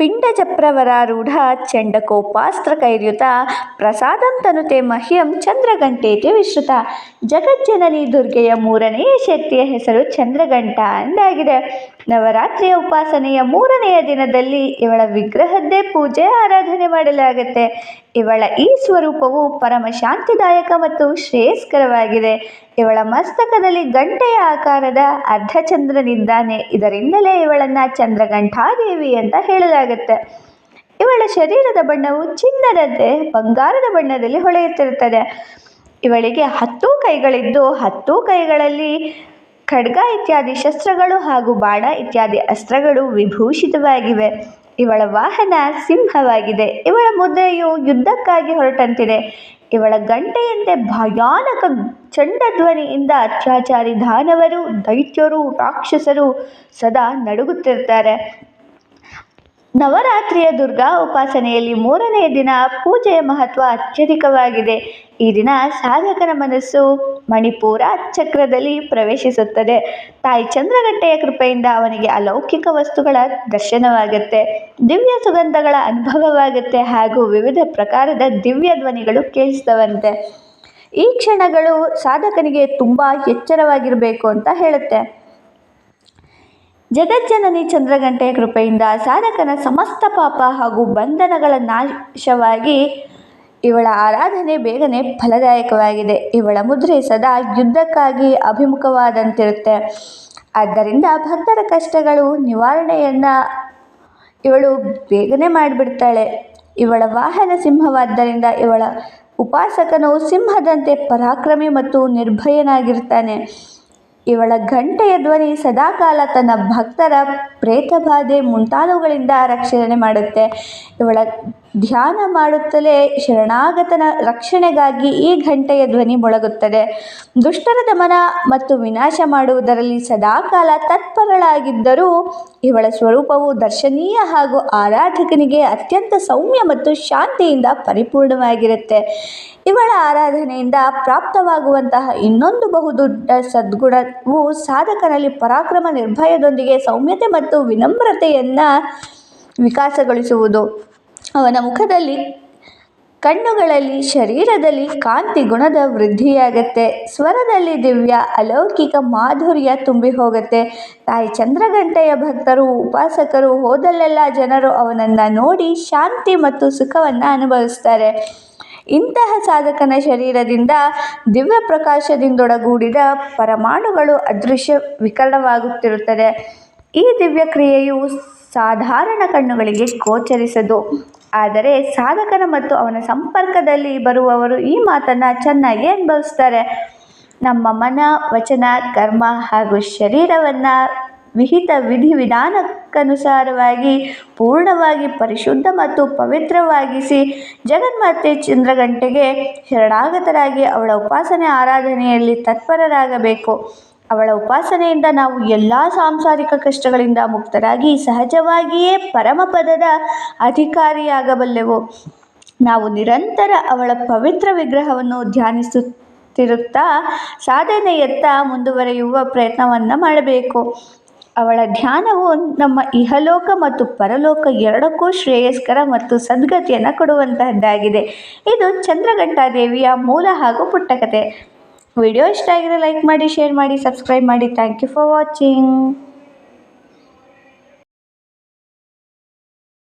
ಪಿಂಡಜಪ್ರವರಾರೂಢ ಚಂಡಕೋಪಾಸ್ತ್ರ ಕೈರ್ಯುತ ಪ್ರಸಾದಂ ತನುತೆ ಮಹ್ಯಂ ಚಂದ್ರಗಂಟೇತಿ ವಿಶ್ರುತ. ಜಗಜ್ಜನನಿ ದುರ್ಗೆಯ ಮೂರನೆಯ ಶಕ್ತಿಯ ಹೆಸರು ಚಂದ್ರಘಂಟ ಎಂದಾಗಿದೆ. ನವರಾತ್ರಿಯ ಉಪಾಸನೆಯ ಮೂರನೆಯ ದಿನದಲ್ಲಿ ಇವಳ ವಿಗ್ರಹದ್ದೇ ಪೂಜೆ, ಆರಾಧನೆ ಮಾಡಲಾಗುತ್ತೆ. ಇವಳ ಈ ಸ್ವರೂಪವು ಪರಮ ಶಾಂತಿದಾಯಕ ಮತ್ತು ಶ್ರೇಯಸ್ಕರವಾಗಿದೆ. ಇವಳ ಮಸ್ತಕದಲ್ಲಿ ಗಂಟೆಯ ಆಕಾರದ ಅರ್ಧಚಂದ್ರನಿದ್ದಾನೆ. ಇದರಿಂದಲೇ ಇವಳನ್ನು ಚಂದ್ರಗಂಠಾದೇವಿ ಅಂತ ಹೇಳಲಾಗುತ್ತೆ. ಇವಳ ಶರೀರದ ಬಣ್ಣವು ಚಿನ್ನದಂತೆ ಬಂಗಾರದ ಬಣ್ಣದಲ್ಲಿ ಹೊಳೆಯುತ್ತಿರುತ್ತದೆ. ಇವಳಿಗೆ ಹತ್ತು ಕೈಗಳಿದ್ದು, ಹತ್ತು ಕೈಗಳಲ್ಲಿ ಖಡ್ಗ ಇತ್ಯಾದಿ ಶಸ್ತ್ರಗಳು ಹಾಗೂ ಬಾಣ ಇತ್ಯಾದಿ ಅಸ್ತ್ರಗಳು ವಿಭೂಷಿತವಾಗಿವೆ. ಇವಳ ವಾಹನ ಸಿಂಹವಾಗಿದೆ. ಇವಳ ಮುದ್ರೆಯು ಯುದ್ಧಕ್ಕಾಗಿ ಹೊರಟಂತಿದೆ. ಇವಳ ಗಂಟೆಯಂತೆ ಭಯಾನಕ ಚಂಡಧ್ವನಿಯಿಂದ ಅತ್ಯಾಚಾರಿ ದಾನವರು, ದೈತ್ಯರು, ರಾಕ್ಷಸರು ಸದಾ ನಡುಗುತ್ತಿರ್ತಾರೆ ನವರಾತ್ರಿಯ ದುರ್ಗಾ ಉಪಾಸನೆಯಲ್ಲಿ ಮೂರನೆಯ ದಿನ ಪೂಜೆಯ ಮಹತ್ವ ಅತ್ಯಧಿಕವಾಗಿದೆ. ಈ ದಿನ ಸಾಧಕನ ಮನಸ್ಸು ಮಣಿಪೂರ ಚಕ್ರದಲ್ಲಿ ಪ್ರವೇಶಿಸುತ್ತದೆ. ತಾಯಿ ಚಂದ್ರಗಂಟೆಯ ಕೃಪೆಯಿಂದ ಅವನಿಗೆ ಅಲೌಕಿಕ ವಸ್ತುಗಳ ದರ್ಶನವಾಗುತ್ತೆ. ದಿವ್ಯ ಸುಗಂಧಗಳ ಅನುಭವವಾಗುತ್ತೆ ಹಾಗೂ ವಿವಿಧ ಪ್ರಕಾರದ ದಿವ್ಯ ಧ್ವನಿಗಳು ಕೇಳಿಸ್ತವಂತೆ ಈ ಕ್ಷಣಗಳು ಸಾಧಕನಿಗೆ ತುಂಬ ಎಚ್ಚರವಾಗಿರಬೇಕು ಅಂತ ಹೇಳುತ್ತೆ. ಜಗಜ್ಜನನಿ ಚಂದ್ರಗಂಟೆಯ ಕೃಪೆಯಿಂದ ಸಾಧಕನ ಸಮಸ್ತ ಪಾಪ ಹಾಗೂ ಬಂಧನಗಳ ನಾಶವಾಗಿ ಇವಳ ಆರಾಧನೆ ಬೇಗನೆ ಫಲದಾಯಕವಾಗಿದೆ. ಇವಳ ಮುದ್ರೆ ಸದಾ ಯುದ್ಧಕ್ಕಾಗಿ ಅಭಿಮುಖವಾದಂತಿರುತ್ತೆ. ಆದ್ದರಿಂದ ಭಕ್ತರ ಕಷ್ಟಗಳು ನಿವಾರಣೆಯನ್ನು ಇವಳು ಬೇಗನೆ ಮಾಡಿಬಿಡ್ತಾಳೆ. ಇವಳ ವಾಹನ ಸಿಂಹವಾದ್ದರಿಂದ ಇವಳ ಉಪಾಸಕನು ಸಿಂಹದಂತೆ ಪರಾಕ್ರಮಿ ಮತ್ತು ನಿರ್ಭಯನಾಗಿರ್ತಾನೆ. ಇವಳ ಗಂಟೆಯ ಧ್ವನಿ ಸದಾಕಾಲ ತನ್ನ ಭಕ್ತರ ಪ್ರೇತಬಾಧೆ ಮುಂತಾದವುಗಳಿಂದ ರಕ್ಷಣೆ ಮಾಡುತ್ತೆ. ಇವಳ ಧ್ಯಾನ ಮಾಡುತ್ತಲೇ ಶರಣಾಗತನ ರಕ್ಷಣೆಗಾಗಿ ಈ ಘಂಟೆಯ ಧ್ವನಿ ಮೊಳಗುತ್ತದೆ. ದುಷ್ಟರ ದಮನ ಮತ್ತು ವಿನಾಶ ಮಾಡುವುದರಲ್ಲಿ ಸದಾಕಾಲ ತತ್ಪರಳಾಗಿದ್ದರೂ ಇವಳ ಸ್ವರೂಪವು ದರ್ಶನೀಯ ಹಾಗೂ ಆರಾಧಕನಿಗೆ ಅತ್ಯಂತ ಸೌಮ್ಯ ಮತ್ತು ಶಾಂತಿಯಿಂದ ಪರಿಪೂರ್ಣವಾಗಿರುತ್ತೆ. ಇವಳ ಆರಾಧನೆಯಿಂದ ಪ್ರಾಪ್ತವಾಗುವಂತಹ ಇನ್ನೊಂದು ಬಹುದೊಡ್ಡ ಸದ್ಗುಣವು ಸಾಧಕನಲ್ಲಿ ಪರಾಕ್ರಮ ನಿರ್ಭಯದೊಂದಿಗೆ ಸೌಮ್ಯತೆ ಮತ್ತು ವಿನಮ್ರತೆಯನ್ನು ವಿಕಾಸಗೊಳಿಸುವುದು. ಅವನ ಮುಖದಲ್ಲಿ ಕಣ್ಣುಗಳಲ್ಲಿ ಶರೀರದಲ್ಲಿ ಕಾಂತಿ ಗುಣದ ವೃದ್ಧಿಯಾಗತ್ತೆ. ಸ್ವರದಲ್ಲಿ ದಿವ್ಯ, ಅಲೌಕಿಕ ಮಾಧುರ್ಯ ತುಂಬಿ ಹೋಗುತ್ತೆ. ತಾಯಿ ಚಂದ್ರಗಂಟೆಯ ಭಕ್ತರು, ಉಪಾಸಕರು, ಹೋದಲ್ಲೆಲ್ಲ ಜನರು ಅವನನ್ನು ನೋಡಿ ಶಾಂತಿ ಮತ್ತು ಸುಖವನ್ನು ಅನುಭವಿಸ್ತಾರೆ. ಇಂತಹ ಸಾಧಕನ ಶರೀರದಿಂದ ದಿವ್ಯ ಪ್ರಕಾಶದಿಂದೊಡಗೂಡಿದ ಪರಮಾಣುಗಳು ಅದೃಶ್ಯ ವಿಕರಣವಾಗುತ್ತಿರುತ್ತದೆ. ಈ ದಿವ್ಯ ಕ್ರಿಯೆಯು ಸಾಧಾರಣ ಕಣ್ಣುಗಳಿಗೆ ಗೋಚರಿಸದು. ಆದರೆ ಸಾಧಕನ ಮತ್ತು ಅವನ ಸಂಪರ್ಕದಲ್ಲಿ ಬರುವವರು ಈ ಮಾತನ್ನು ಚೆನ್ನಾಗಿ ಅನುಭವಿಸ್ತಾರೆ. ನಮ್ಮ ಮನ, ವಚನ, ಕರ್ಮ ಹಾಗೂ ಶರೀರವನ್ನು ವಿಹಿತ ವಿಧಿವಿಧಾನಕ್ಕನುಸಾರವಾಗಿ ಪೂರ್ಣವಾಗಿ ಪರಿಶುದ್ಧ ಮತ್ತು ಪವಿತ್ರವಾಗಿಸಿ ಜಗನ್ಮಾತೆ ಚಂದ್ರಗಂಟೆಗೆ ಶರಣಾಗತರಾಗಿ ಅವಳ ಉಪಾಸನೆ ಆರಾಧನೆಯಲ್ಲಿ ತತ್ಪರರಾಗಬೇಕು. ಅವಳ ಉಪಾಸನೆಯಿಂದ ನಾವು ಎಲ್ಲ ಸಾಂಸಾರಿಕ ಕಷ್ಟಗಳಿಂದ ಮುಕ್ತರಾಗಿ ಸಹಜವಾಗಿಯೇ ಪರಮಪದದ ಅಧಿಕಾರಿಯಾಗಬಲ್ಲೆವು. ನಾವು ನಿರಂತರ ಅವಳ ಪವಿತ್ರ ವಿಗ್ರಹವನ್ನು ಧ್ಯಾನಿಸುತ್ತಿರುತ್ತಾ ಸಾಧನೆಯತ್ತ ಮುಂದುವರೆಯುವ ಪ್ರಯತ್ನವನ್ನು ಮಾಡಬೇಕು. ಅವಳ ಧ್ಯಾನವು ನಮ್ಮ ಇಹಲೋಕ ಮತ್ತು ಪರಲೋಕ ಎರಡಕ್ಕೂ ಶ್ರೇಯಸ್ಕರ ಮತ್ತು ಸದ್ಗತಿಯನ್ನು ಕೊಡುವಂತಹದ್ದಾಗಿದೆ. ಇದು ಚಂದ್ರಘಂಟಾದೇವಿಯ ಮೂಲ ಹಾಗೂ ಪುಟ್ಟಕತೆ. ವಿಡಿಯೋ ಇಷ್ಟ ಆಗಿದ್ರೆ ಲೈಕ್ ಮಾಡಿ ಶೇರ್ ಮಾಡಿ ಸಬ್ಸ್ಕ್ರೈಬ್ ಮಾಡಿ. Thank you for watching